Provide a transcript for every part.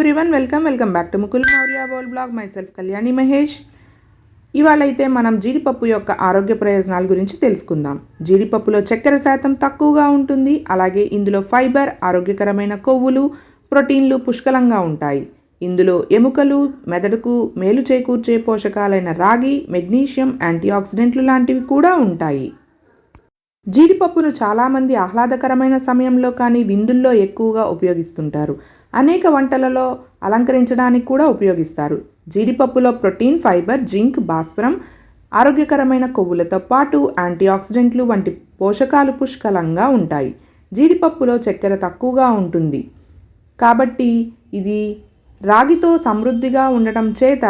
Everyone welcome welcome back to Mukul Maurya whole blog. Myself Kalyani Mahesh. ఇవాళైతే మనం జీడిపప్పు యొక్క ఆరోగ్య ప్రయోజనాల గురించి తెలుసుకుందాం. జీడిపప్పులో చక్కెర శాతం తక్కువగా ఉంటుంది. అలాగే ఇందులో ఫైబర్ ఆరోగ్యకరమైన కొవ్వులు ప్రోటీన్లు పుష్కలంగా ఉంటాయి. ఇందులో ఎముకలు మెదడుకు మేలు చేకూర్చే పోషకాలైన రాగి మెగ్నీషియం యాంటీఆక్సిడెంట్లు లాంటివి కూడా ఉంటాయి. జీడిపప్పును చాలామంది ఆహ్లాదకరమైన సమయంలో కానీ విందుల్లో ఎక్కువగా ఉపయోగిస్తుంటారు. అనేక వంటలలో అలంకరించడానికి కూడా ఉపయోగిస్తారు. జీడిపప్పులో ప్రోటీన్ ఫైబర్ జింక్ భాస్వరం ఆరోగ్యకరమైన కొవ్వులతో పాటు యాంటీఆక్సిడెంట్లు వంటి పోషకాలు పుష్కలంగా ఉంటాయి. జీడిపప్పులో చక్కెర తక్కువగా ఉంటుంది. కాబట్టి ఇది రాగితో సమృద్ధిగా ఉండటం చేత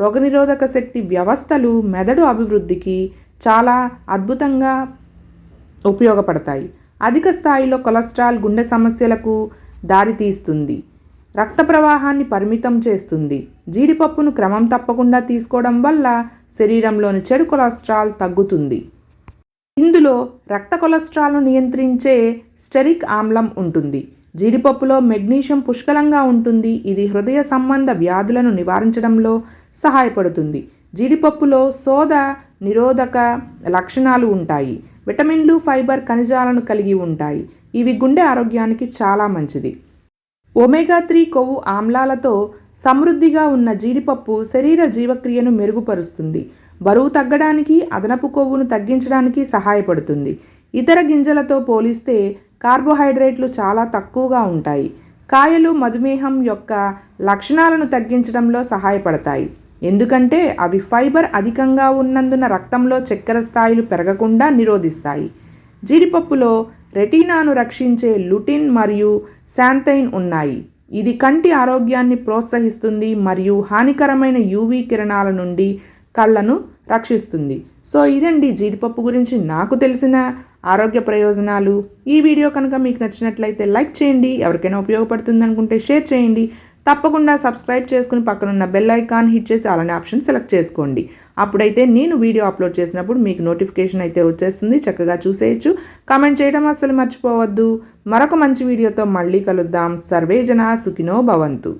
రోగనిరోధక శక్తి వ్యవస్థలు మెదడు అభివృద్ధికి చాలా అద్భుతంగా ఉపయోగపడతాయి. అధిక స్థాయిలో కొలెస్ట్రాల్ గుండె సమస్యలకు దారితీస్తుంది. రక్త ప్రవాహాన్ని పరిమితం చేస్తుంది. జీడిపప్పును క్రమం తప్పకుండా తీసుకోవడం వల్ల శరీరంలోని చెడు కొలెస్ట్రాల్ తగ్గుతుంది. ఇందులో రక్త కొలెస్ట్రాల్ను నియంత్రించే స్టెరిక్ ఆమ్లం ఉంటుంది. జీడిపప్పులో మెగ్నీషియం పుష్కలంగా ఉంటుంది. ఇది హృదయ సంబంధ వ్యాధులను నివారించడంలో సహాయపడుతుంది. జీడిపప్పులో సోద నిరోధక లక్షణాలు ఉంటాయి. విటమిన్లు ఫైబర్ ఖనిజాలను కలిగి ఉంటాయి. ఇవి గుండె ఆరోగ్యానికి చాలా మంచిది. ఒమేగా త్రీ కొవ్వు ఆమ్లాలతో సమృద్ధిగా ఉన్న జీడిపప్పు శరీర జీవక్రియను మెరుగుపరుస్తుంది. బరువు తగ్గడానికి అదనపు కొవ్వును తగ్గించడానికి సహాయపడుతుంది. ఇతర గింజలతో పోలిస్తే కార్బోహైడ్రేట్లు చాలా తక్కువగా ఉంటాయి. కాయలు మధుమేహం యొక్క లక్షణాలను తగ్గించడంలో సహాయపడతాయి. ఎందుకంటే అవి ఫైబర్ అధికంగా ఉన్నందున రక్తంలో చక్కెర స్థాయిలు పెరగకుండా నిరోధిస్తాయి. జీడిపప్పులో రెటీనాను రక్షించే లుటిన్ మరియు శాంతైన్ ఉన్నాయి. ఇది కంటి ఆరోగ్యాన్ని ప్రోత్సహిస్తుంది మరియు హానికరమైన యూవీ కిరణాల నుండి కళ్ళను రక్షిస్తుంది. సో ఇదండి జీడిపప్పు గురించి నాకు తెలిసిన ఆరోగ్య ప్రయోజనాలు. ఈ వీడియో కనుక మీకు నచ్చినట్లయితే లైక్ చేయండి. ఎవరికైనా ఉపయోగపడుతుంది అనుకుంటే షేర్ చేయండి. తప్పకుండా సబ్స్క్రైబ్ చేసుకుని పక్కనున్న బెల్ ఐకాన్ హిట్ చేసి అలానే ఆప్షన్ సెలెక్ట్ చేసుకోండి. అప్పుడైతే నేను వీడియో అప్లోడ్ చేసినప్పుడు మీకు నోటిఫికేషన్ అయితే వచ్చేస్తుంది. చక్కగా చూసేయచ్చు. కామెంట్ చేయడం అస్సలు మర్చిపోవద్దు. మరొక మంచి వీడియోతో మళ్ళీ కలుద్దాం. సర్వేజన సుఖినో భవంతు.